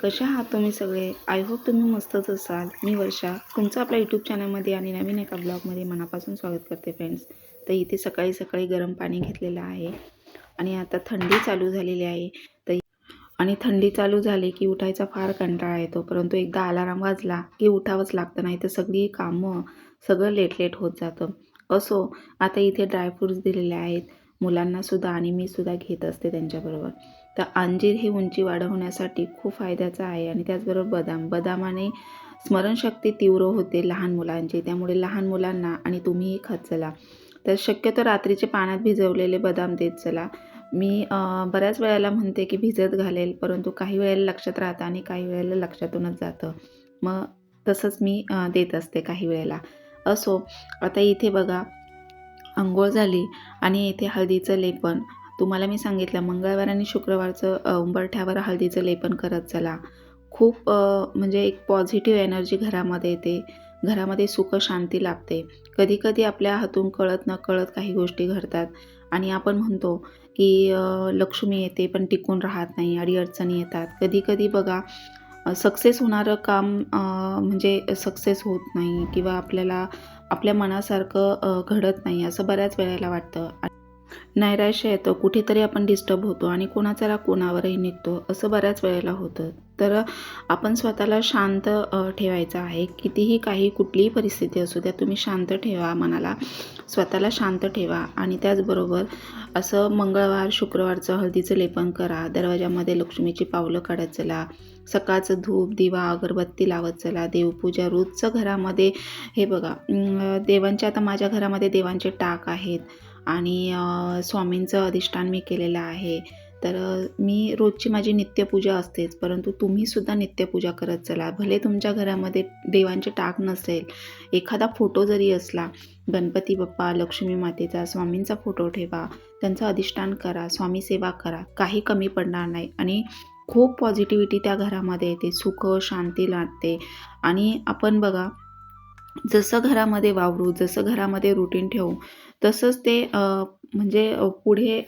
कशा आहात तुम्ही सगळे? आय होप तुम्ही मस्तच असाल. मी वर्षा. तुमचं आपल्या यूट्यूब चॅनलमध्ये आणि नवीन एका ब्लॉगमध्ये मनापासून स्वागत करते फ्रेंड्स तर इथे सकाळी सकाळी गरम पाणी घेतलेलं आहे. आणि आता थंडी चालू झालेली आहे. तर आणि थंडी चालू झाली की उठायचा फार कंटाळा येतो. परंतु एकदा अलाराम वाजला की उठावंच लागतं नाही तर सगळी कामं सगळं लेट लेट होत जातं. असो आता इथे ड्रायफ्रूट्स दिलेले आहेत. मुलांनासुद्धा आणि मी सुद्धा घेत असते त्यांच्याबरोबर. तर अंजीर ही उंची वाढवण्यासाठी खूप फायद्याचं आहे. आणि त्याचबरोबर बदाम. बदामाने स्मरणशक्ती तीव्र होते लहान मुलांची. त्यामुळे लहान मुलांना आणि तुम्हीही खात चला. तर शक्यतो रात्रीचे पाण्यात भिजवलेले बदाम देत चला. मी बऱ्याच वेळेला म्हणते की भिजत घालेल परंतु काही वेळेला लक्षात राहतं आणि काही वेळेला लक्षातूनच जातं. मग तसंच मी देत असते काही वेळेला. असो आता इथे बघा अंघोळ झाली आणि इथे हळदीचं लेपन. तुम्हाला मी सांगितलं मंगळवार आणि शुक्रवारचं उंबरठ्यावर हळदीचं लेपन करत चला. खूप म्हणजे एक पॉझिटिव्ह एनर्जी घरामध्ये येते. घरामध्ये सुख शांती लाभते. कधीकधी आपल्या हातून कळत न कळत काही गोष्टी घडतात. आणि आपण म्हणतो की लक्ष्मी येते पण टिकून राहत नाही अडीअडचणी येतात. कधीकधी बघा सक्सेस होणारं काम म्हणजे सक्सेस होत नाही किंवा आपल्याला आपल्या मनासारखं घडत नाही असं बऱ्याच वेळेला वाटतं. नैराश्य येतं कुठेतरी आपण डिस्टर्ब होतो आणि कोणाचा राग कोणावरही निघतो असं बऱ्याच वेळेला होतं. तर आपण स्वतःला शांत ठेवायचं आहे. कितीही काही कुठलीही परिस्थिती असू द्या तुम्ही शांत ठेवा मनाला. स्वतःला शांत ठेवा आणि त्याचबरोबर असं मंगळवार शुक्रवारचं हळदीचं लेपन करा. दरवाजामध्ये लक्ष्मीची पावलं काढत चला. सकाळचं धूप दिवा अगरबत्ती लावत चला. देवपूजा रोजचं घरामध्ये हे बघा देवांच्या देवांचे आता माझ्या घरामध्ये देवांचे टाक आहेत. आणि स्वामींचं अधिष्ठान मी केलेलं आहे. तर मी रोजची माझी नित्यपूजा असतेच परंतु तुम्हीसुद्धा नित्यपूजा करत चला. भले तुमच्या घरामध्ये देवांचे टाक नसेल एखादा फोटो जरी असला गणपती बाप्पा लक्ष्मी मातेचा स्वामींचा फोटो ठेवा त्यांचं अधिष्ठान करा स्वामी सेवा करा काही कमी पडणार नाही. आणि खूप पॉझिटिव्हिटी त्या घरामध्ये येते सुख शांती लागते आणि आपण बघा जसं घरामध्ये वावरू जसं घरामध्ये रुटीन ठेवू तसंच ते म्हणजे पुढे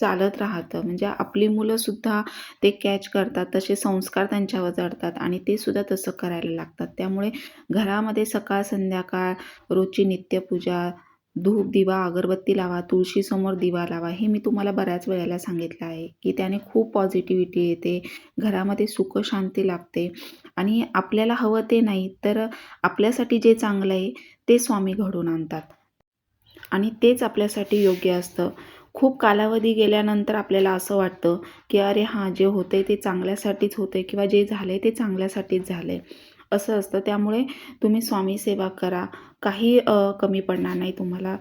चालत राहतं. म्हणजे आपली मुलंसुद्धा ते कॅच करतात तसे संस्कार त्यांच्यावर जडतात आणि ते सुद्धा तसं करायला लागतात. त्यामुळे घरामध्ये सकाळ संध्याकाळ रोजची नित्यपूजा धूप दिवा अगरबत्ती लावा तुळशीसमोर दिवा लावा हे मी तुम्हाला बऱ्याच वेळेला सांगितलं आहे की त्याने खूप पॉझिटिव्हिटी येते घरामध्ये सुख शांती लागते आणि आपल्याला हवं ते नाही तर आपल्यासाठी जे चांगलं आहे ते स्वामी घडून आणतात. आणि तेच आपल्यासाठी योग्य असतं. खूप कालावधी गेल्यानंतर आपल्याला असं वाटतं की अरे हां जे होते ते चांगल्यासाठीच होते किंवा जे झाले ते चांगल्यासाठीच झाले असं असतं. त्यामुळे तुम्ही स्वामी सेवा करा. काही कमी पडणार नाही तुम्हाला.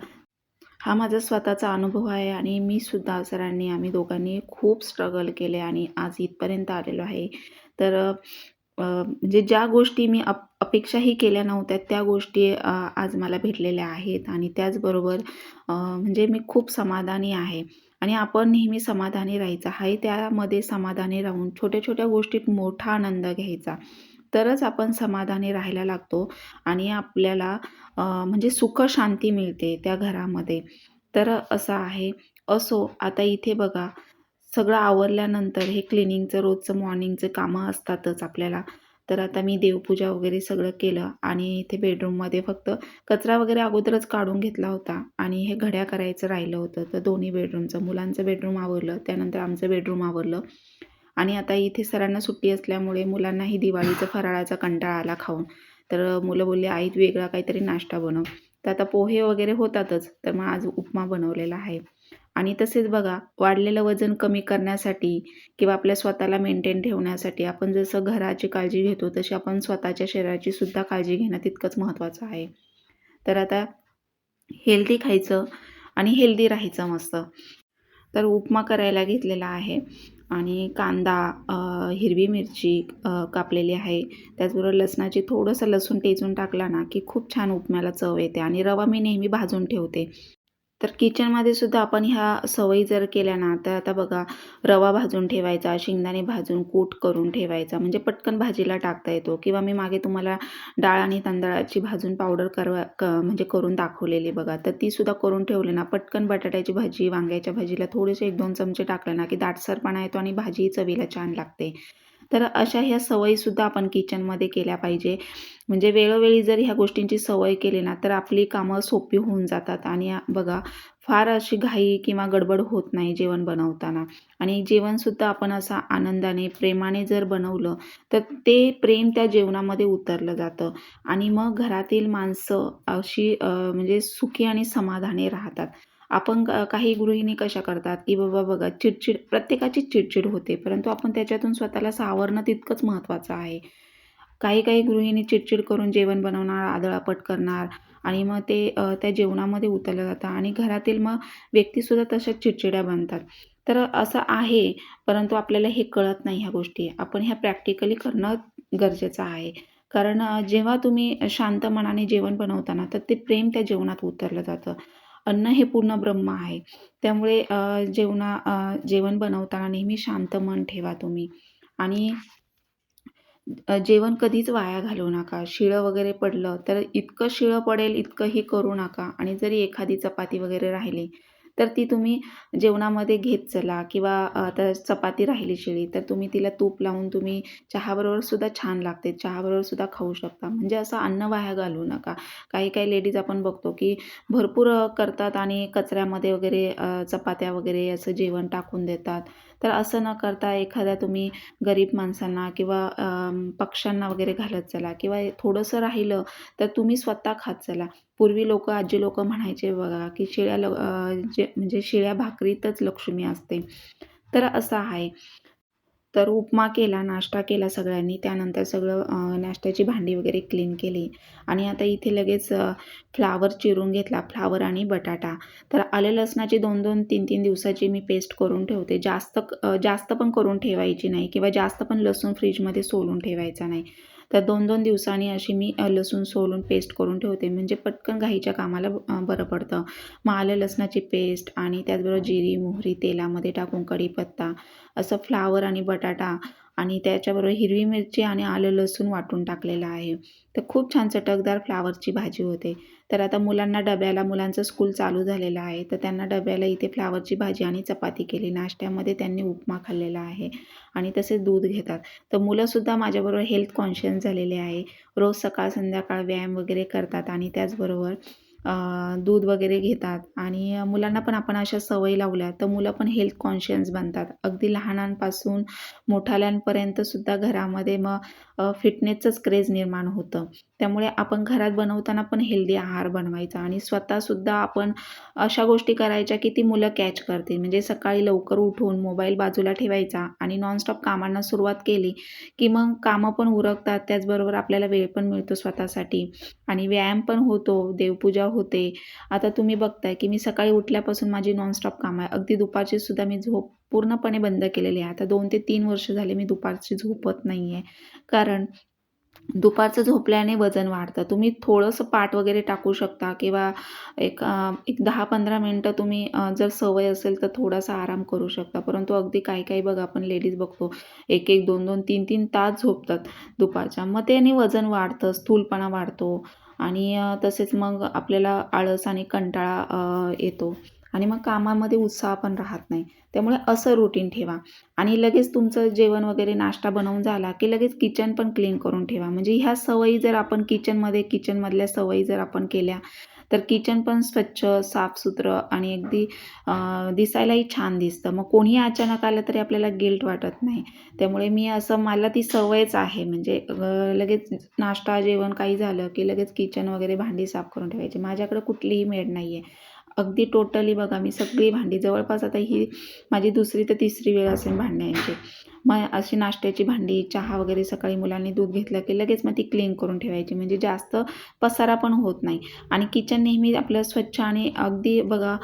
हा माझा स्वतःचा अनुभव आहे आणि मी सुद्धा सरांनी आम्ही दोघांनी खूप स्ट्रगल केले आणि आज इथपर्यंत आलेलो आहे. तर म्हणजे ज्या गोष्टी मी अप अपेक्षाही केल्या नव्हत्या त्या गोष्टी आज मला भेटलेल्या आहेत आणि त्याचबरोबर म्हणजे मी खूप समाधानी आहे. आणि आपण नेहमी समाधानी राहायचं आहे त्यामध्ये समाधानी राहून छोट्या छोट्या गोष्टीत मोठा आनंद घ्यायचा. तरच आपण समाधानी राहायला लागतो आणि आपल्याला म्हणजे सुख शांती मिळते त्या घरामध्ये. तर असं आहे. असो आता इथे बघा सगळं आवरल्यानंतर हे क्लिनिंगचं रोजचं मॉर्निंगचं कामं असतातच आपल्याला. तर आता मी देवपूजा वगैरे सगळं केलं आणि इथे बेडरूममध्ये फक्त कचरा वगैरे अगोदरच काढून घेतला होता आणि हे घड्या करायचं राहिलं होतं. तर दोन्ही बेडरूमचं मुलांचं बेडरूम आवरलं त्यानंतर आमचं बेडरूम आवरलं. आणि आता इथे सरांना सुट्टी असल्यामुळे मुलांनाही दिवाळीचं फराळाचा कंटाळा आला खाऊन. तर मुलं बोलले आई वेगळा काहीतरी नाश्ता बनव. तर आता पोहे वगैरे होतातच तर मग आज उपमा बनवलेला आहे. आणि तसेच बघा वाढलेलं वजन कमी करण्यासाठी किंवा आपल्या स्वतःला मेंटेन ठेवण्यासाठी आपण जसं घराची काळजी घेतो तशी आपण स्वतःच्या शरीराची सुद्धा काळजी घेणं तितकंच महत्त्वाचं आहे. तर आता हेल्दी खायचं आणि हेल्दी राहायचं मस्त. तर उपमा करायला घेतलेला आहे. आणि कांदा हिरवी मिरची कापलेली आहे. त्याचबरोबर लसणाची थोडंसं लसूण टेचून टाकला ना की खूप छान उपम्याला चव येते आणि रवा मी नेहमी भाजून ठेवते. तर किचनमध्ये सुद्धा आपण ह्या सवयी जर केल्या ना तर आता बघा रवा भाजून ठेवायचा शेंगदाणे भाजून कूट करून ठेवायचा म्हणजे पटकन भाजीला टाकता येतो. किंवा मी मागे तुम्हाला डाळ आणि तांदळाची भाजून पावडर करवा क म्हणजे करून दाखवलेली बघा तर ती सुद्धा करून ठेवली ना पटकन बटाट्याची भाजी वांग्याच्या भाजीला थोडेसे एक दोन चमचे टाकले ना की दाटसरपणा येतो आणि भाजी चवीला छान लागते. तर अशा ह्या सवयीसुद्धा आपण किचनमध्ये केल्या पाहिजे. म्हणजे वेळोवेळी जर ह्या गोष्टींची सवय केली ना तर आपली कामं सोपी होऊन जातात. आणि बघा फार अशी घाई किंवा गडबड होत नाही जेवण बनवताना. आणि जेवणसुद्धा आपण असं आनंदाने प्रेमाने जर बनवलं तर ते प्रेम त्या जेवणामध्ये उतरलं जातं. आणि मग घरातील माणसं अशी म्हणजे सुखी आणि समाधानी राहतात. आपण काही गृहिणी कशा करतात की बाबा बघा चिडचिड प्रत्येकाची चिडचिड होते. परंतु आपण त्याच्यातून स्वतःला सावरणं तितकंच महत्त्वाचं आहे. काही काही गृहिणी चिडचिड करून जेवण बनवणार आदळापट करणार आणि मग ते त्या जेवणामध्ये उतरलं जातं आणि घरातील मग व्यक्तीसुद्धा तशाच चिडचिड्या बनतात. तर असं आहे परंतु आपल्याला हे कळत नाही ह्या गोष्टी. आपण ह्या प्रॅक्टिकली करणं गरजेचं आहे. कारण जेव्हा तुम्ही शांत मनाने जेवण बनवताना तर ते प्रेम त्या जेवणात उतरलं जातं. अन्न हे पूर्ण ब्रह्म आहे. त्यामुळे जेवणा जेवण बनवताना नेहमी शांत मन ठेवा तुम्ही. आणि जेवण कधीच वाया घालवू नका. शिळं वगैरे पडलं तर इतकं शिळं पडेल इतकंही करू नका. आणि जरी एखादी चपाती वगैरे राहिली तर ती तुम्ही जेवणामध्ये घेत चला किंवा आता चपाती राहिली शिळी तर तुम्ही तिला तूप लावून तुम्ही चहाबरोबर सुद्धा छान लागते. चहाबरोबर सुद्धा खाऊ शकता. म्हणजे असं अन्न वाया घालू नका. काही काही लेडीज आपण बघतो की भरपूर करतात आणि कचऱ्यामध्ये वगैरे चपात्या वगैरे असं जेवण टाकून देतात. तर असं न करता एखाद्या तुम्ही गरीब माणसांना किंवा पक्ष्यांना वगैरे घालत चला किंवा थोडंसं राहिलं तर तुम्ही स्वतः खात चला. पूर्वी लोक आजी लोक म्हणायचे बघा की शिळ्या ल जे म्हणजे शिळ्या भाकरीतच लक्ष्मी असते. तर असं आहे. तर उपमा केला नाश्ता केला सगळ्यांनी. त्यानंतर सगळं नाश्त्याची भांडी वगैरे क्लीन केली. आणि आता इथे लगेच फ्लावर चिरून घेतला. फ्लावर आणि बटाटा. तर आले लसणाची दोन दोन तीन तीन दिवसाची मी पेस्ट करून ठेवते. जास्त जास्त पण करून ठेवायची नाही किंवा जास्त पण लसूण फ्रीजमध्ये सोलून ठेवायचा नाही. तर दोन दोन दिवसांनी अशी मी लसूण सोलून पेस्ट करून ठेवते. म्हणजे पटकन घाईच्या कामाला बरं पडतं. मग आलं लसणाची पेस्ट आणि त्याचबरोबर जिरी मोहरी तेलामध्ये टाकून कढीपत्ता असं फ्लावर आणि बटाटा आणि त्याच्याबरोबर हिरवी मिरची आणि आलं लसूण वाटून टाकलेलं आहे. तर खूप छान चटकदार फ्लावरची भाजी होते. तर आता मुलांना डब्याला मुलांचं स्कूल चालू झालेलं आहे. तर त्यांना डब्याला इथे फ्लावरची भाजी आणि चपाती केली. नाश्त्यामध्ये त्यांनी उपमा खाल्लेला आहे आणि तसेच दूध घेतात. तर मुलंसुद्धा माझ्याबरोबर हेल्थ कॉन्शियस झालेले आहे. रोज सकाळ संध्याकाळ व्यायाम वगैरे करतात आणि त्याचबरोबर दूध वगैरे घेतात आणि मुलांना पण आपण अशा सवयी लावल्या तर मुलं पण हेल्थ कॉन्शियस बनतात. अगदी लहानांपासून मोठाल्यांपर्यंत सुद्धा घरामध्ये मग फिटनेसचंच क्रेज निर्माण होतं. त्यामुळे आपण घरात बनवताना पण हेल्दी आहार बनवायचा आणि स्वतःसुद्धा आपण अशा गोष्टी करायच्या की ती मुलं कॅच करतील. म्हणजे सकाळी लवकर उठून मोबाईल बाजूला ठेवायचा आणि नॉनस्टॉप कामांना सुरुवात केली की मग कामं पण उरकतात. त्याचबरोबर आपल्याला वेळ पण मिळतो स्वतःसाठी आणि व्यायाम पण होतो. देवपूजा होते. आता तुम्ही बघताय की मी सकाळी उठल्यापासून माझी नॉनस्टॉप काम आहे. अगदी दुपारची सुद्धा मी झोप पूर्णपणे बंद केलेली आहे. आता दोन ते तीन वर्ष झाले मी दुपारची झोपत नाही आहे कारण दुपारचं झोपल्याने वजन वाढतं. तुम्ही थोडंसं पाट वगैरे टाकू शकता किंवा एक एक दहा पंधरा मिनटं तुम्ही जर सवय असेल तर थोडासा आराम करू शकता. परंतु अगदी काही काही बघा आपण लेडीज बघतो एक एक दोन दोन तीन तीन तास झोपतात दुपारच्या. मग त्याने वजन वाढतं स्थूलपणा वाढतो. आणि तसेच मग आपल्याला आळस आणि कंटाळा येतो. आणि मग कामामध्ये उत्साह पण राहत नाही. त्यामुळे असं रुटीन ठेवा. आणि लगेच तुमचं जेवण वगैरे नाश्ता बनवून झाला की लगेच किचन पण क्लीन करून ठेवा. म्हणजे ह्या सवयी जर आपण किचनमध्ये किचनमधल्या सवयी जर आपण केल्या तर किचन पण स्वच्छ साफसुथरं आणि अगदी दिसायलाही छान दिसतं. मग कोणीही अचानक आलं तरी आपल्याला गिल्ट वाटत नाही. त्यामुळे मी असं मला ती सवयच आहे. म्हणजे लगेच नाश्ता जेवण काही झालं की लगेच किचन वगैरे भांडी साफ करून ठेवायची. माझ्याकडे कुठलीही मेड नाही आहे अगदी टोटली बघा मी सगळी भांडी जवळपास आता ही माझी दुसरी ते तिसरी वेळ असेल भांड्यांची. मग अशी नाश्त्याची भांडी चहा वगैरे सकाळी मुलांनी दूध घेतलं की लगेच मग ती क्लीन करून ठेवायची. म्हणजे जास्त पसारा पण होत नाही. आणि किचन नेहमी आपलं स्वच्छ आणि अगदी बघा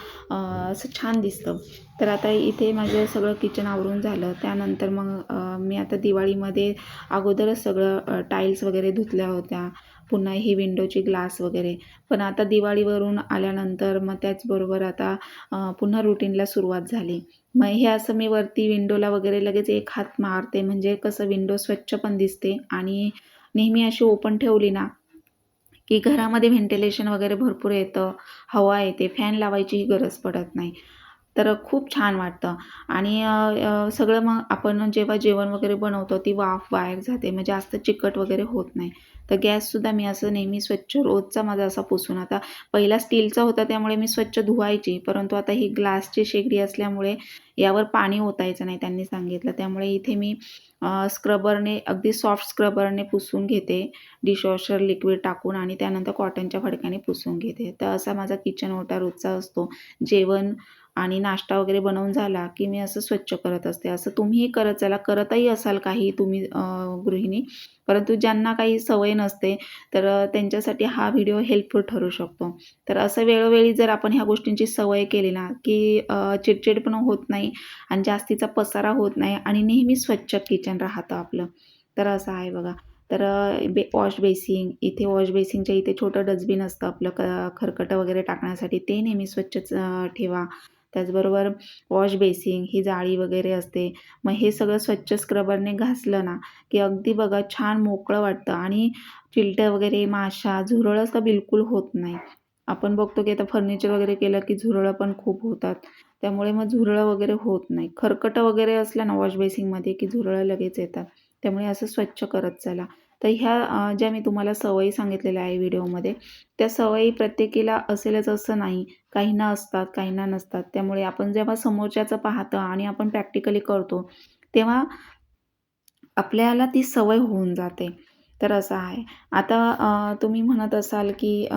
असं छान दिसतं. तर आता इथे माझं सगळं किचन आवरून झालं. त्यानंतर मग मी आता दिवाळीमध्ये अगोदरच सगळं टाईल्स वगैरे धुतल्या होत्या. पुन्हा ही विंडोची ग्लास वगैरे. पण आता दिवाळीवरून आल्यानंतर मग त्याचबरोबर आता पुन्हा रुटीनला सुरुवात झाली. मग हे असं मी वरती विंडोला वगैरे लगेच एक हात मारते. म्हणजे कसं विंडो स्वच्छ पण दिसते आणि नेहमी अशी ओपन ठेवली ना की घरामध्ये व्हेंटिलेशन वगैरे भरपूर येतं हवा येते फॅन लावायचीही गरज पडत नाही. तर खूप छान वाटतं. आणि सगळं मग आपण जेव्हा जेवण वगैरे बनवतो ती वाफ बाहेर जाते. मग जास्त चिकट वगैरे होत नाही. तर गॅससुद्धा मी असं नेहमी स्वच्छ रोजचा माझा असा पुसून. आता पहिला स्टीलचा होता त्यामुळे मी स्वच्छ धुवायची. परंतु आता ही ग्लासची शेगडी असल्यामुळे यावर पाणी ओतायचं नाही त्यांनी सांगितलं. त्यामुळे इथे मी स्क्रबरने अगदी सॉफ्ट स्क्रबरने पुसून घेते. डिशवॉशर लिक्विड टाकून आणि त्यानंतर कॉटनच्या फडक्याने पुसून घेते. तर असा माझा किचन ओटा रोजचा असतो. जेवण आणि नाश्ता वगैरे बनवून झाला की मी असं स्वच्छ करत असते. असं तुम्हीही करत चला. करतही असाल काही तुम्ही गृहिणी. परंतु ज्यांना काही सवय नसते तर त्यांच्यासाठी हा व्हिडिओ हेल्पफुल ठरू शकतो. तर असं वेळोवेळी जर आपण ह्या गोष्टींची सवय केली ना की चिडचिड पण होत नाही आणि जास्तीचा पसारा होत नाही आणि नेहमी स्वच्छ किचन राहतं आपलं. तर असं आहे बघा. तर बे वॉश बेसिंग इथे वॉश बेसिंगच्या इथे छोटं डस्टबिन असतं आपलं क खरकटं वगैरे टाकण्यासाठी. ते नेहमी स्वच्छच ठेवा. त्याचबरोबर वॉश बेसिंग ही जाळी वगैरे असते. मग हे सगळं स्वच्छ स्क्रबरने घासलं ना की अगदी बघा छान मोकळं वाटतं आणि चिलटं वगैरे माशा झुरळं तर बिलकुल होत नाही. आपण बघतो की आता फर्निचर वगैरे केलं की झुरळं पण खूप होतात. त्यामुळे मग झुरळं वगैरे होत नाही. खरकटं वगैरे असलं ना वॉश बेसिंगमध्ये की झुरळं लगेच येतात. त्यामुळे असं स्वच्छ करत चला. तर ह्या ज्या मी तुम्हाला सवयी सांगितलेल्या आहे व्हिडिओमध्ये त्या सवयी प्रत्येकीला असेलच असं नाही. काहींना असतात काहींना नसतात. त्यामुळे आपण जेव्हा समोरच्याचं पाहतं आणि आपण प्रॅक्टिकली करतो तेव्हा आपल्याला ती सवय होऊन जाते. तर असं आहे. आता तुम्ही म्हणत असाल की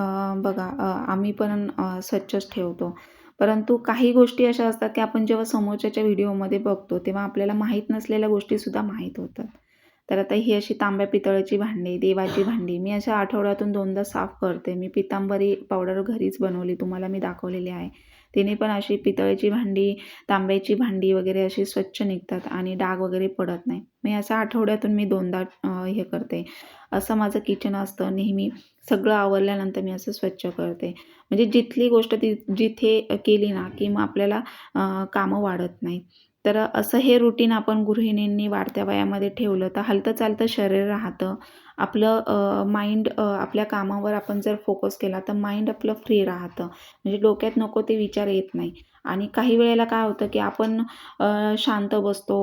बघा आम्ही पण स्वच्छच ठेवतो. परंतु काही गोष्टी अशा असतात की आपण जेव्हा समोरच्याच्या व्हिडिओमध्ये बघतो तेव्हा आपल्याला माहीत नसलेल्या गोष्टीसुद्धा माहीत होतात. तर आता ही अशी तांब्या पितळेची भांडी देवाची भांडी मी अशा आठवड्यातून दोनदा साफ करते. मी पितांबरी पावडर घरीच बनवली तुम्हाला मी दाखवलेली आहे. तिने पण अशी पितळेची भांडी तांब्याची भांडी वगैरे अशी स्वच्छ निघतात आणि डाग वगैरे पडत नाही. मी असं आठवड्यातून मी दोनदा हे करते. असं माझं किचन असतं. नेहमी सगळं आवरल्यानंतर मी असं स्वच्छ करते. म्हणजे जिथली गोष्ट ती जिथे केली ना की मग आपल्याला कामं वाढत नाही. तर असं हे रुटीन आपण गृहिणींनी वाढत्या वयामध्ये ठेवलं तर हलतं चालतं शरीर राहतं. आपलं माइंड आपल्या कामावर आपण जर फोकस केला तर माइंड आपलं फ्री राहतं. म्हणजे डोक्यात नको ते विचार येत नाही. आणि काही वेळेला काय होतं की आपण शांत बसतो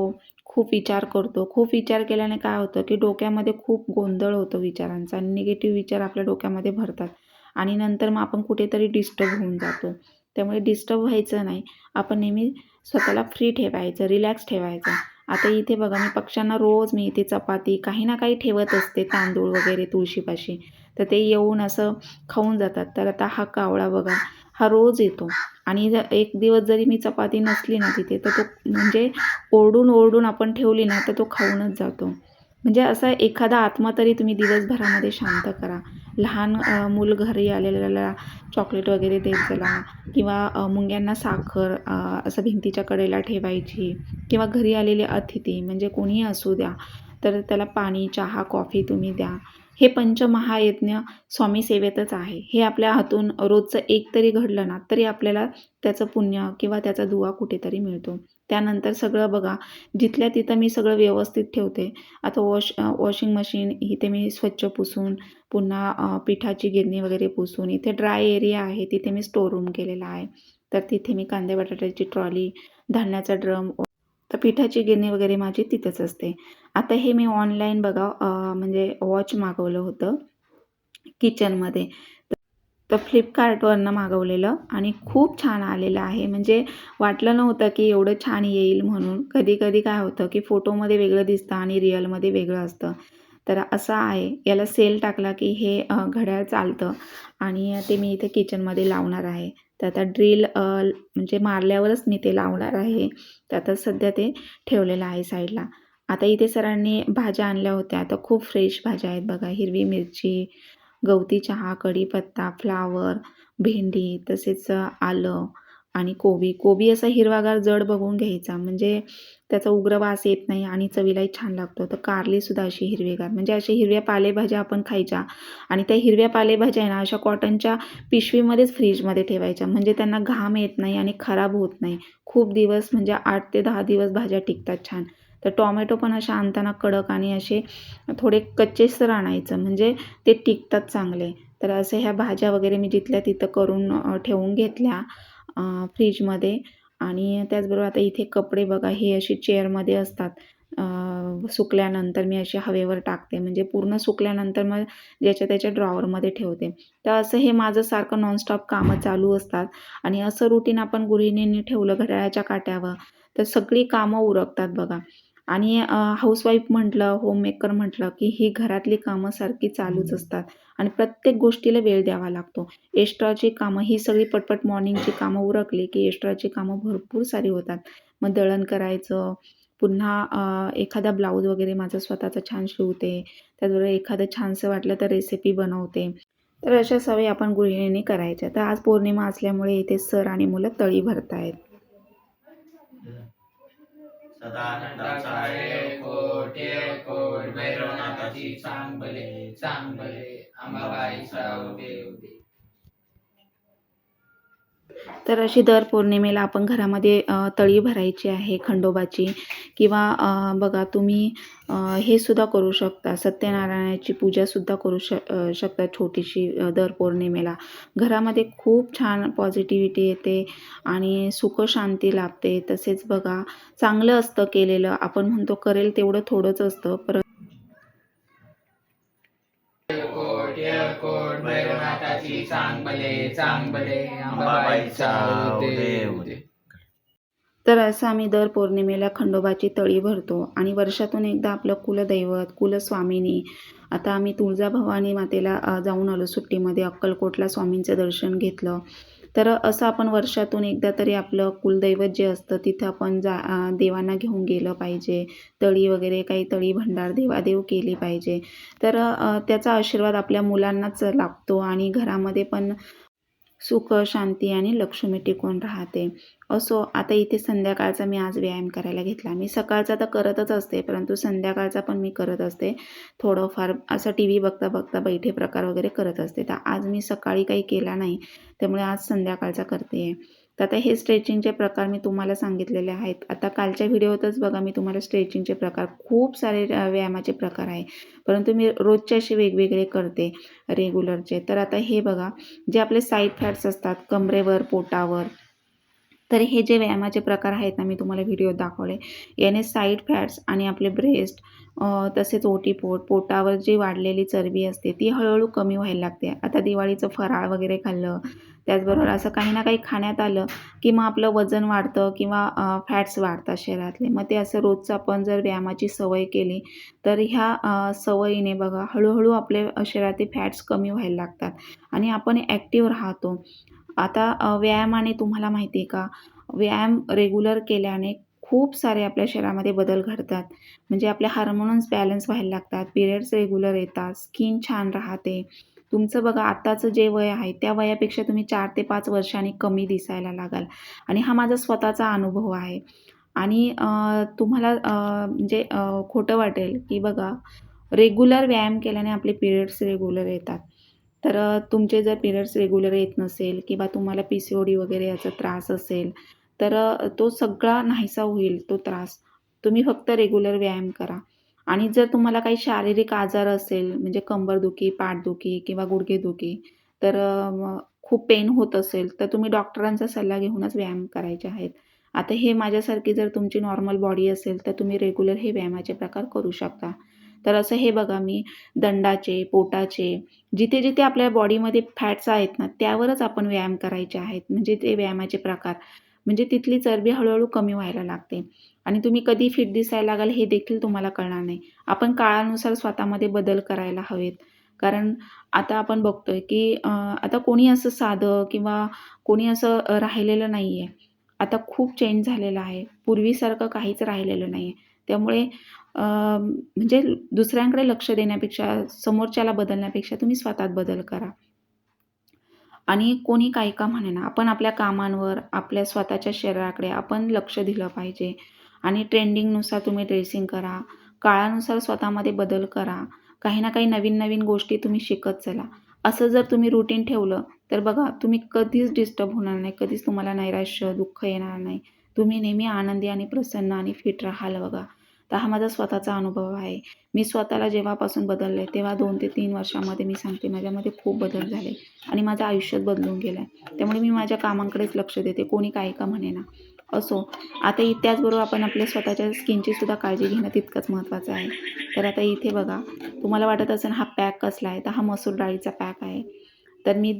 खूप विचार करतो. खूप विचार केल्याने काय होतं की डोक्यामध्ये खूप गोंधळ होतो विचारांचा. आणि निगेटिव्ह विचार आपल्या डोक्यामध्ये भरतात. आणि नंतर मग आपण कुठेतरी डिस्टर्ब होऊन जातो. त्यामुळे डिस्टर्ब व्हायचं नाही. आपण नेहमी स्वतःला फ्री ठेवायचं रिलॅक्स ठेवायचं. आता इथे बघा मी पक्ष्यांना रोज मी इथे चपाती काही ना काही ठेवत असते तांदूळ वगैरे तुळशीपाशी. तर ते येऊन असं खाऊन जातात. तर आता हा कावळा बघा हा रोज येतो. आणि जर एक दिवस जरी मी चपाती नसली ना तिथे तर तो म्हणजे ओरडून ओरडून आपण ठेवली ना तर तो खाऊनच जातो. म्हणजे असा एखादा आत्मा तरी तुम्ही दिवसभरामध्ये शांत करा. लहान मूल घरी आलेल्याला चॉकलेट वगैरे देत चला किंवा मुंग्यांना साखर असं भिंतीच्या कडेला ठेवायची किंवा घरी आलेले अतिथी म्हणजे कोणीही असू द्या तर त्याला पाणी चहा कॉफी तुम्ही द्या. हे पंचमहायज्ञ स्वामी सेवेतच आहे. हे आपल्या हातून रोजचं एक तरी घडलं ना तरी आपल्याला त्याचं पुण्य किंवा त्याचा दुवा कुठेतरी मिळतो. त्यानंतर सगळं बघा. जिथल्या तिथं मी सगळं व्यवस्थित ठेवते. आता वॉश वॉशिंग मशीन इथे मी स्वच्छ पुसून पुन्हा पिठाची गिरणी वगैरे पुसून इथे ड्राय एरिया आहे तिथे मी स्टोर रूम केलेला आहे. तर तिथे मी कांदे बटाट्याची ट्रॉली धान्याचा ड्रम तर पिठाची गिरणी वगैरे माझी तिथंच असते. आता हे मी ऑनलाईन बघा म्हणजे वॉच मागवलं होतं किचनमध्ये. तर फ्लिपकार्टवरनं मागवलेलं आणि खूप छान आलेलं आहे. म्हणजे वाटलं नव्हतं की एवढं छान येईल म्हणून. कधी कधी काय होतं की फोटोमध्ये वेगळं दिसतं आणि रिअलमध्ये वेगळं असतं. तर असं आहे. याला सेल टाकला की हे घड्याळ चालतं आणि ते मी इथे किचनमध्ये लावणार आहे. तर आता ड्रिल म्हणजे मारल्यावरच मी ते लावणार आहे. तर आता सध्या ते ठेवलेलं आहे साईडला. आता इथे सरांनी भाज्या आणल्या होत्या. आता खूप फ्रेश भाज्या आहेत बघा. हिरवी मिरची गवती चहा कढीपत्ता फ्लावर भेंडी तसेच आलं आणि कोबी. कोबी असा हिरवागार जड बघून घ्यायचा म्हणजे त्याचा उग्र वास येत नाही आणि चवीलाही छान लागतो. तर कारलीसुद्धा अशी हिरवीगार म्हणजे अशा हिरव्या पालेभाज्या आपण खायच्या आणि त्या हिरव्या पालेभाज्या आहे ना अशा कॉटनच्या पिशवीमध्येच फ्रीजमध्ये ठेवायच्या म्हणजे त्यांना घाम येत नाही आणि खराब होत नाही. खूप दिवस म्हणजे आठ ते दहा दिवस भाज्या टिकतात छान. तर टॉमॅटो पण अशा आणताना कडक आणि असे थोडे कच्चेसर आणायचं. म्हणजे ते टिकतात चांगले. तर असे ह्या भाज्या वगैरे मी जिथल्या तिथं करून ठेवून घेतल्या फ्रीजमध्ये. आणि त्याचबरोबर आता इथे कपडे बघा हे अशी चेअरमध्ये असतात. सुकल्यानंतर मी असे हवेवर टाकते. म्हणजे पूर्ण सुकल्यानंतर मग ज्याच्या त्याच्या ड्रॉवरमध्ये ठेवते. तर असं हे माझं सारखं नॉनस्टॉप कामं चालू असतात. आणि असं रुटीन आपण गृहिणींनी ठेवलं घड्याळाच्या काट्यावर तर सगळी कामं उरकतात बघा. आणि हाऊसवाईफ म्हटलं होममेकर म्हटलं की ही घरातली कामं सारखी चालूच असतात आणि प्रत्येक गोष्टीला वेळ द्यावा लागतो. एक्स्ट्राची कामं ही सगळी पटपट मॉर्निंगची कामं उरकली की एक्स्ट्राची कामं भरपूर सारी होतात. मग दळण करायचं पुन्हा एखादा ब्लाऊज वगैरे माझा स्वतःचा छान शिवते त्याचबरोबर एखादं छानसं वाटलं तर रेसिपी बनवते. तर अशा सवयी आपण गृहिणींनी करायच्या. तर आज पौर्णिमा असल्यामुळे इथे सर आणि मुलं तळी भरतायत. सदानंदाचा कोटे कोट भैरवनाथाची चांगले चांगले अंबाबाईचा उभे उभे तर अशी दर पौर्णिमेला आपण घरामध्ये तळी भरायची आहे खंडोबाची. किंवा बघा तुम्ही हे सुद्धा करू शकता. सत्यनारायणाची पूजासुद्धा करू श शकता छोटीशी दर पौर्णिमेला. घरामध्ये खूप छान पॉझिटिव्हिटी येते आणि सुख शांती लाभते. तसेच बघा चांगलं असतं केलेलं. आपण म्हणतो करेल तेवढं थोडंच असतं. परत कोट भैरवनाथाची चांगले चांगले अंबाबाईचा उदे तर असं आम्ही दर पौर्णिमेला खंडोबाची तळी भरतो आणि वर्षातून एकदा आपलं कुलदैवत कुलस्वामिनी. आता आम्ही तुळजाभवानी मातेला जाऊन आलो सुट्टीमध्ये अक्कलकोटला स्वामींचं दर्शन घेतलं. तर असं आपण वर्षातून एकदा तरी आपलं कुलदैवत जे असतं तिथं आपण जा देवांना घेऊन गेलं पाहिजे. तळी वगैरे काही तळी भंडार देवादेव केली पाहिजे. तर त्याचा आशीर्वाद आपल्या मुलांनाच लागतो आणि घरामध्ये पण सुख शांती आणि लक्ष्मी टिकून राहते. असो आता इथे संध्याकाळचा मी आज व्यायाम करायला घेतला. मी सकाळचा तर करतच असते परंतु संध्याकाळचा पण मी करत असते. थोडंफार असं टी व्ही बघता बघता बैठे प्रकार वगैरे करत असते. तर आज मी सकाळी काही केला नाही त्यामुळे आज संध्याकाळचा करते. आहे तर आता हे स्ट्रेचिंगचे प्रकार मी तुम्हाला सांगितलेले आहेत. आता कालच्या व्हिडिओतच बघा मी तुम्हाला स्ट्रेचिंगचे प्रकार खूप सारे व्यायामाचे प्रकार आहे. परंतु मी रोजचे असे वेगवेगळे करते रेग्युलरचे. तर आता हे बघा जे आपले साईड फॅट्स असतात कमरेवर पोटावर तर हे जे व्यायामाचे प्रकार आहेत ना मी तुम्हाला व्हिडिओ दाखवले. याने साईड फॅट्स आणि आपले ब्रेस्ट तसेच ओटीपोट पोटावर जी वाढलेली चरबी असते ती हळूहळू कमी व्हायला लागते. आता दिवाळीचं फराळ वगैरे खाल्लं त्याचबरोबर असं काही ना काही खाण्यात आलं की मग आपलं वजन वाढतं किंवा फॅट्स वाढतात शरीरातले. मग ते असं रोजचं आपण जर व्यायामाची सवय केली तर ह्या सवयीने बघा हळूहळू आपले शरीरातील फॅट्स कमी व्हायला लागतात. आणि आपण ॲक्टिव्ह राहतो. आता व्यायामाने तुम्हाला माहिती आहे का व्यायाम रेग्युलर केल्याने खूप सारे आपल्या शरीरामध्ये बदल घडतात. म्हणजे आपले हार्मोन्स बॅलन्स व्हायला लागतात पिरियड्स रेग्युलर येतात स्किन छान राहते. तुमचं बघा आत्ताचं जे वय आहे त्या वयापेक्षा तुम्ही चार ते पाच वर्षांनी कमी दिसायला लागाल. आणि हा माझा स्वतःचा अनुभव आहे. आणि तुम्हाला म्हणजे खोटं वाटेल की बघा रेग्युलर व्यायाम केल्याने आपले पिरियड्स रेग्युलर येतात. तर तुमचे जर पिरियड्स रेग्युलर येत नसेल किंवा तुम्हाला पी सी ओ डी वगैरे याचा त्रास असेल तर तो सगळा नाहीसा होईल तो त्रास. तुम्ही फक्त रेग्युलर व्यायाम करा. आणि जर तुम्हाला काही शारीरिक आजार असेल म्हणजे कंबरदुखी पाठदुखी किंवा गुडघेदुखी तर खूप पेन होत असेल तर तुम्ही डॉक्टरांचा सल्ला घेऊनच व्यायाम करायचे आहेत. आता हे माझ्यासारखी जर तुमची नॉर्मल बॉडी असेल तर तुम्ही रेग्युलर हे व्यायामाचे प्रकार करू शकता. तर असं हे बघा मी दंडाचे पोटाचे जिथे जिथे आपल्या बॉडीमध्ये फॅट्स आहेत ना त्यावरच आपण व्यायाम करायचे आहेत. म्हणजे ते व्यायामाचे प्रकार. म्हणजे तिथली चरबी हळूहळू कमी व्हायला लागते. आणि तुम्ही कधी फिट दिसायला लागाल हे देखील तुम्हाला कळणार नाही. आपण काळानुसार स्वतःमध्ये बदल करायला हवेत. कारण आता आपण बघतोय की आता कोणी असं साधं किंवा कोणी असं राहिलेलं नाही आहे आता खूप चेंज झालेलं आहे. पूर्वीसारखं काहीच राहिलेलं नाही आहे त्यामुळे म्हणजे दुसऱ्यांकडे लक्ष देण्यापेक्षा समोरच्याला बदलण्यापेक्षा तुम्ही स्वतःत बदल करा. आणि कोणी काही का म्हणेना आपण आपल्या कामांवर आपल्या स्वतःच्या शरीराकडे आपण लक्ष दिलं पाहिजे. आणि ट्रेंडिंगनुसार तुम्ही ड्रेसिंग करा काळानुसार स्वतःमध्ये बदल करा काही ना काही नवीन नवीन गोष्टी तुम्ही शिकत चला. असं जर तुम्ही रुटीन ठेवलं तर बघा तुम्ही कधीच डिस्टर्ब होणार नाही कधीच तुम्हाला नैराश्य दुःख येणार नाही. तुम्ही नेहमी आनंदी आणि प्रसन्न आणि फिट राहाल बघा. तर हा माझा स्वतःचा अनुभव आहे. मी स्वतःला जेव्हापासून बदलले तेव्हा दोन ते तीन वर्षामध्ये मी सांगते माझ्यामध्ये खूप बदल झाले आणि माझं आयुष्यात बदलून गेलं आहे त्यामुळे मी माझ्या कामांकडेच लक्ष देते कोणी काय का म्हणेना. असो आता इ त्याचबरोबर आपण आपल्या स्वतःच्या स्किनची सुद्धा काळजी घेणं तितकंच महत्त्वाचं आहे. तर आता इथे बघा तुम्हाला वाटत असेल हा पॅक कसला आहे तर हा मसूर डाळीचा पॅक आहे. तर मी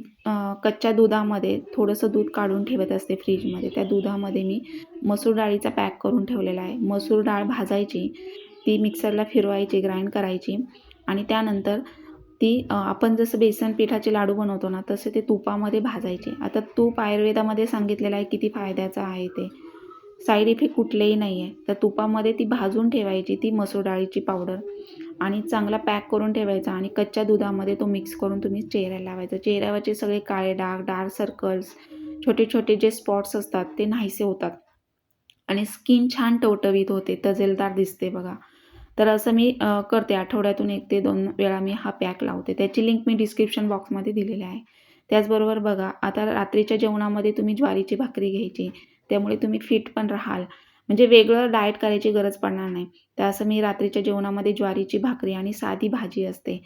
कच्च्या दुधामध्ये थोडंसं दूध काढून ठेवत असते फ्रीजमध्ये. त्या दुधामध्ये मी मसूर डाळीचा पॅक करून ठेवलेला आहे. मसूर डाळ भाजायची ती मिक्सरला फिरवायची ग्राइंड करायची आणि त्यानंतर ती आपण जसं बेसन पिठाचे लाडू बनवतो ना तसे ते तुपामध्ये भाजायचे. आता तूप आयुर्वेदामध्ये सांगितलेलं आहे किती फायद्याचं आहे ते. साईड इफेक्ट कुठलेही नाही आहे तर तुपामध्ये ती भाजून ठेवायची ती मसूर डाळीची पावडर. आणि चांगला पॅक करून ठेवायचा आणि कच्च्या दुधामध्ये तो मिक्स करून तुम्ही चेहऱ्याला लावायचा. चेहऱ्यावरचे सगळे काळे डाग डार्क सर्कल्स छोटे छोटे जे स्पॉट्स असतात ते नाहीसे होतात. आणि स्किन छान टवटवीत होते तजेलदार दिसते बघा. तर असं मी करते. आठवड्यातून एक ते दोन वेळा मी हा पॅक लावते. त्याची लिंक मी डिस्क्रिप्शन बॉक्समध्ये दिलेली आहे. त्याचबरोबर बघा आता रात्रीच्या जेवणामध्ये तुम्ही ज्वारीची भाकरी घ्यायची त्यामुळे तुम्ही फिट पण राहाल. म्हणजे वेगळं डाएट करायची गरज पडणार नाही. तर असं मी रात्रीच्या जेवणामध्ये ज्वारीची भाकरी आणि साधी भाजी असते.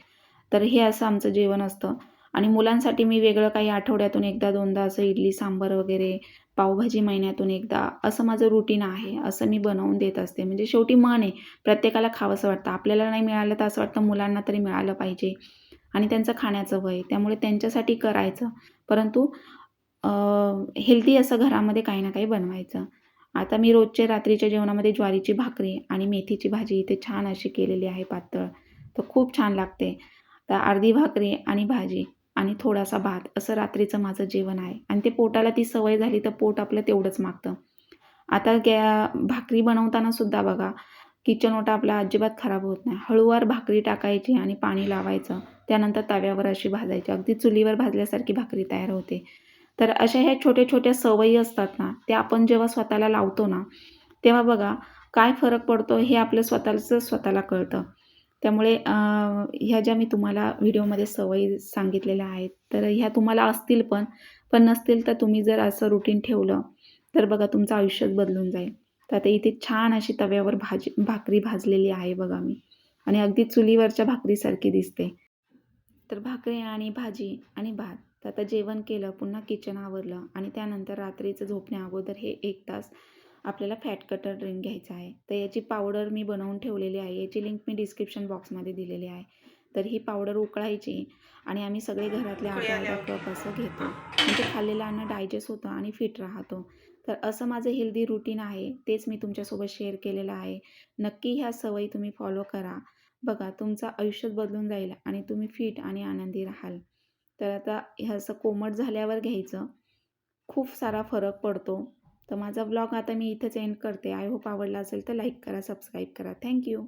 तर हे असं आमचं जेवण असतं. आणि मुलांसाठी मी वेगळं काही आठवड्यातून एकदा दोनदा असं इडली सांबार वगैरे पावभाजी महिन्यातून एकदा असं माझं रुटीन आहे. असं मी बनवून देत असते. म्हणजे शेवटी मन आहे. प्रत्येकाला खावंसं वाटतं. आपल्याला नाही मिळालं तर असं वाटतं मुलांना तरी मिळालं पाहिजे. आणि त्यांचं खाण्याचं वय. त्यामुळे त्यांच्यासाठी करायचं. परंतु हेल्दी असं घरामध्ये काही ना काही बनवायचं. आता मी रोजच्या रात्रीच्या जेवणामध्ये ज्वारीची भाकरी आणि मेथीची भाजी इथे छान अशी केलेली आहे पातळ. तर खूप छान लागते. तर अर्धी भाकरी आणि भाजी आणि थोडासा भात असं रात्रीचं माझं जेवण आहे. आणि ते पोटाला ती सवय झाली तर पोट आपलं तेवढंच मागतं. आता गॅ भाकरी बनवताना सुद्धा बघा किचन ओटा आपला अजिबात खराब होत नाही. हळूवार भाकरी टाकायची आणि पाणी लावायचं. त्यानंतर तव्यावर अशी भाजायची. अगदी चुलीवर भाजल्यासारखी भाकरी तयार होते. तर अशा ह्या छोट्या छोट्या सवयी असतात ना त्या आपण जेव्हा स्वतःला लावतो ना तेव्हा बघा काय फरक पडतो हे आपलं स्वतःचं स्वतःला कळतं. त्यामुळे ह्या ज्या मी तुम्हाला व्हिडिओमध्ये सवयी सांगितलेल्या आहेत तर ह्या तुम्हाला असतील पण पण नसतील तर तुम्ही जर असं रुटीन ठेवलं तर बघा तुमचं आयुष्यच बदलून जाईल. तर आता इथे छान अशी तव्यावर भाजी भाकरी भाजलेली आहे बघा मी. आणि अगदी चुलीवरच्या भाकरीसारखी दिसते. तर भाकरी आणि भाजी आणि भात. तर आता जेवण केलं पुन्हा किचन आवरलं आणि त्यानंतर रात्रीचं झोपण्या अगोदर हे एक तास आपल्याला फॅट कटर ड्रिंक घ्यायचं आहे. तर याची पावडर मी बनवून ठेवलेली आहे. याची लिंक मी डिस्क्रिप्शन बॉक्समध्ये दिलेली आहे. तर ही पावडर उकळायची आणि आम्ही सगळे घरातले अर्धा अर्धा कप असं घेतो. म्हणजे खाल्लेलं अन्न डायजेस्ट होतं आणि फिट राहतो. तर असं माझं हेल्दी रुटीन आहे. तेच मी तुमच्यासोबत शेअर केलेलं आहे. नक्की ह्या सवयी तुम्ही फॉलो करा. बघा तुमचं आयुष्यच बदलून जाईल आणि तुम्ही फिट आणि आनंदी राहाल. तर आता हे असं कोमट झाल्यावर घ्यायचं. खूप सारा फरक पडतो. तर माझा ब्लॉग आता मी इथेच एंड करते. आय होप आवडला असेल तर लाईक करा सबस्क्राईब करा. थँक्यू